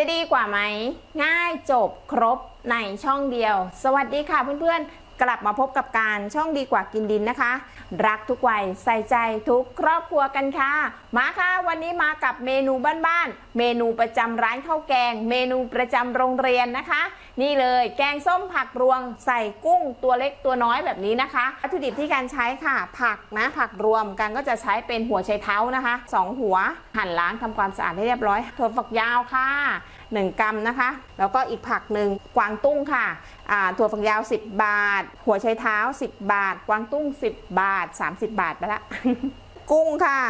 จะดีกว่าไหม ง่ายจบครบในช่องเดียว สวัสดีค่ะเพื่อนๆ กลับมาพบกับการช่องดีกว่ากินดินนะคะ รักทุกวัยใส่ใจทุกครอบครัวกันค่ะ มาค่ะวันนี้มากับเมนูบ้านๆเมนูประจำร้านข้าวแกง เมนูประจำโรงเรียนนะคะ นี่เลยแกงส้มผักรวง ใส่กุ้งตัวเล็กตัวน้อยแบบนี้นะคะวัตถุดิบที่การใช้ค่ะ ผักนะผักรวมกันก็จะใช้เป็นหัวไชเท้านะคะสองหัวหั่นล้างทำความสะอาดให้เรียบร้อยถั่วฝักยาวค่ะ 1 กรัมนะคะ แล้วก็อีกผักหนึ่งกวางตุ้งค่ะ ถั่วฝักยาว 10 บาท หัวไชเท้า 10 บาท กวางตุ้ง 10 บาท 30 บาทไปละกุ้งค่ะ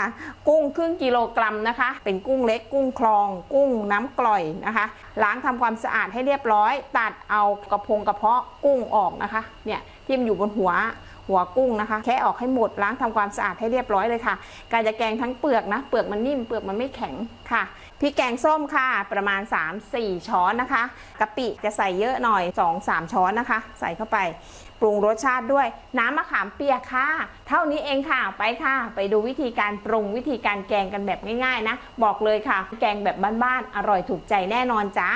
กุ้งครึ่งกิโลกรัมนะคะ เป็นกุ้งเล็กกุ้งคลอง กุ้งน้ำกร่อยนะคะ ล้างทำความสะอาดให้เรียบร้อย ตัดเอากระพงกระเพาะกุ้งออกนะคะ เนี่ยที่มันอยู่บนหัว หัวกุ้งนะคะแค่ออกให้หมดล้างทำความสะอาดให้เรียบร้อยเลยค่ะ การจะแกงทั้งเปลือกนะ เปลือกมันนิ่มเปลือกมันไม่แข็งค่ะพริกแกงส้มค่ะ ประมาณ 3-4 ช้อนนะคะกะปิจะใส่เยอะหน่อย 2-3 ช้อนนะคะ ใส่เข้าไปปรุงรสชาติด้วยน้ำมะขามเปียกค่ะ เท่านี้เองค่ะไปค่ะ ไปดูวิธีการปรุงวิธีการแกงกันแบบง่ายๆนะ บอกเลยค่ะ แกงแบบบ้านๆอร่อยถูกใจแน่นอนจ้า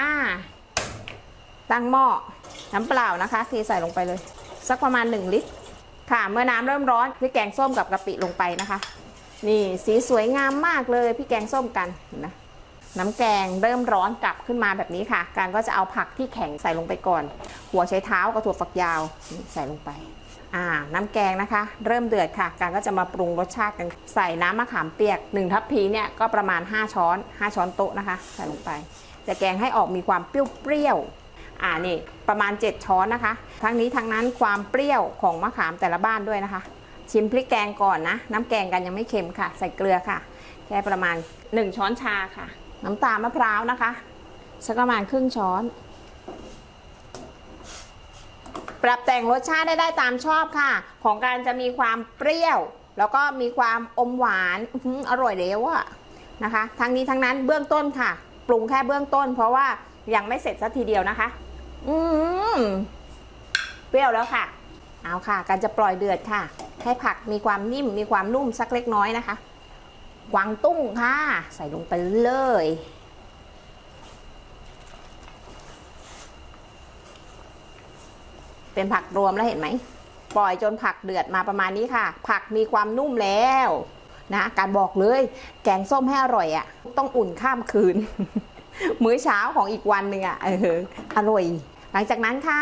ตั้งหม้อน้ำเปล่านะคะเทใส่ลงไปเลย สักประมาณ 1 ลิตร ค่ะ เมื่อน้ำเริ่มร้อนพี่แกงส้มกับกะปิลงไปนะคะ นี่สีสวยงามมากเลยพี่แกงส้มกันนะน้ำแกงเริ่มร้อนกลับขึ้นมาแบบนี้ค่ะ การก็จะเอาผักที่แข็งใส่ลงไปก่อน หัวใช้เท้ากับถั่วฝักยาวนี่ใส่ลงไปอ่าน้ำแกงนะคะ เริ่มเดือดค่ะ การก็จะมาปรุงรสชาติกันใส่น้ำมะขามเปียก 1 ทัพพีเนี่ยก็ประมาณ 5 ช้อน 5 ช้อนโต๊ะนะคะ ใส่ลงไป จะแกงให้ออกมีความเปรี้ยวๆ อ่านี่ประมาณ 7 ช้อนนะคะ ทั้งนี้ทั้งนั้นความเปรี้ยวของมะขามแต่ละบ้านด้วยนะคะ ชิมพริกแกงก่อนนะ น้ำแกงกันยังไม่เค็มค่ะ ใส่เกลือค่ะ แค่ประมาณ 1 ช้อนชาค่ะ น้ำตาลมะพร้าวนะคะสักประมาณครึ่งช้อน ปรับแต่งรสชาติได้ได้ตามชอบค่ะ ของการจะมีความเปรี้ยว แล้วก็มีความอมหวานอร่อยแล้วอะนะคะ ทั้งนี้ทั้งนั้นเบื้องต้นค่ะ ปรุงแค่เบื้องต้น เพราะว่ายังไม่เสร็จสักทีเดียวนะคะ อืมเปรี้ยวแล้วค่ะ เอาค่ะ การจะปล่อยเดือดค่ะ ให้ผักมีความนิ่มมีความนุ่มสักเล็กน้อยนะคะกวางตุ้งค่ะ ใส่ลงไปเลย เป็นผักรวมแล้วเห็นไหม ปล่อยจนผักเดือดมาประมาณนี้ค่ะ ผักมีความนุ่มแล้วนะการบอกเลย แกงส้มให้อร่อยอะ่ะ ต้องอุ่นข้ามคืน มื้อเช้าของอีกวันหนึ่งอะ่ะเอออร่อย หลังจากนั้นค่ะ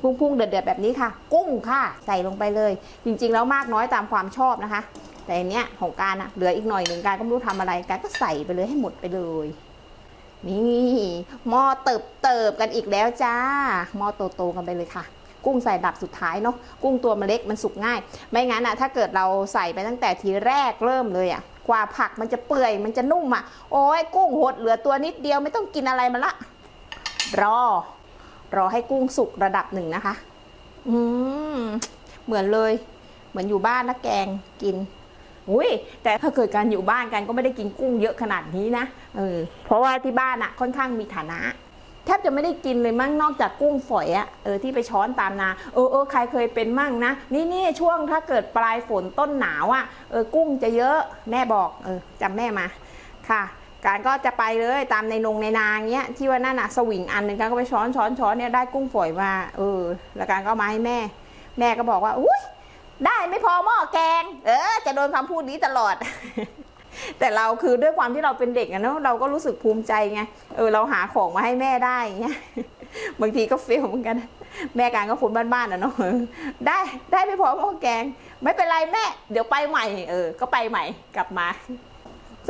พุ่งๆเดือดๆแบบนี้ค่ะ กุ้งค่ะใส่ลงไปเลย จริงๆแล้วมากน้อยตามความชอบนะคะ แต่อันเนี้ยของการอะเหลืออีกหน่อยหนึ่งการก็ไม่รู้ทำอะไรการก็ใส่ไปเลยให้หมดไปเลย นี่หม้อเติบเติบกันอีกแล้วจ้าหม้อโตๆกันไปเลยค่ะ กุ้งใส่ดับสุดท้ายเนาะกุ้งตัวมันเล็กมันสุกง่าย ไม่งั้นอะถ้าเกิดเราใส่ไปตั้งแต่ทีแรกเริ่มเลยอะกว่าผักมันจะเปื่อยมันจะนุ่มอะโอ้ยกุ้งหดเหลือตัวนิดเดียวไม่ต้องกินอะไรมันละรอ รอให้กุ้งสุกระดับหนึ่งนะคะ อืมเหมือนเลย เหมือนอยู่บ้านนะแกงกินอุ้ยแต่ถ้าเกิดการอยู่บ้านกันก็ไม่ได้กินกุ้งเยอะขนาดนี้นะเออเพราะว่าที่บ้านอะค่อนข้างมีฐานะแทบจะไม่ได้กินเลยมั่งนอกจากกุ้งฝอยอะเออที่ไปช้อนตามนาเออเออใครเคยเป็นมั่งนะนี่นี่ช่วงถ้าเกิดปลายฝนต้นหนาวอะเออกุ้งจะเยอะแม่บอกเออจำแม่มาค่ะ การก็จะไปเลยตามในนงในนางเงี้ยที่ว่านั่นอะสวิงอันหนึ่งการก็ไปช้อนช้อนช้อนเนี่ยได้กุ้งฝอยมาเออ แล้วการก็มาให้แม่ แม่ก็บอกว่าอุ้ยได้ไม่พอหม้อแกง เออ จะโดนคำพูดนี้ตลอด แต่เราคือด้วยความที่เราเป็นเด็กอะเนาะเราก็รู้สึกภูมิใจไงเออเราหาของมาให้แม่ได้เงี้ยบางทีก็เฟลเหมือนกัน แม่การก็คนบ้านๆอะเนาะได้ได้ไม่พอหม้อแกง ไม่เป็นไรแม่ เดี๋ยวไปใหม่ เออ ก็ไปใหม่กลับมา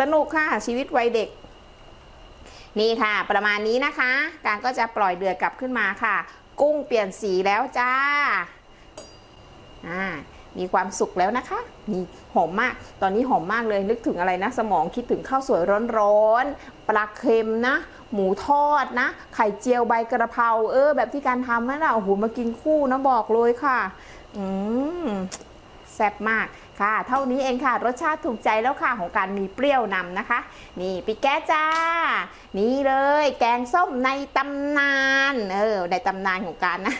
สนุกค่ะชีวิตวัยเด็ก นี่ค่ะ ประมาณนี้นะคะ การก็จะปล่อยเดือดกลับขึ้นมาค่ะ กุ้งเปลี่ยนสีแล้วจ้าอ่ามีความสุขแล้วนะคะ มีหอมมาก ตอนนี้หอมมากเลย นึกถึงอะไรนะ สมองคิดถึงข้าวสวยร้อนๆ ปลาเค็มนะ หมูทอดนะ ไข่เจียวใบกระเพรา เออ แบบที่การทำนั่นแหละโอ้โห มากินคู่นะบอกเลยค่ะ อืม แซ่บมาก ค่ะ เท่านี้เองค่ะ รสชาติถูกใจแล้วค่ะของการมีเปรี้ยวนำนะคะ นี่ปิแก้จ้า นี่เลย แกงส้มในตำนาน เออ ในตำนานของการนะ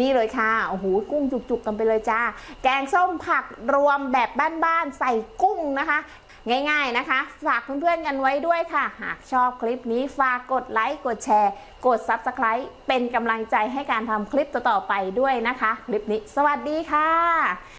นี่เลยค่ะ โอ้โห กุ้งจุกๆ กันไปเลยจ้า แกงส้มผักรวมแบบบ้านๆ ใส่กุ้งนะคะ ง่ายๆนะคะ ฝากเพื่อนๆ กันไว้ด้วยค่ะ หากชอบคลิปนี้ฝากกดไลค์ กดแชร์ กด Subscribe เป็นกำลังใจให้การทำคลิปต่อๆไปด้วยนะคะ คลิปนี้ สวัสดีค่ะ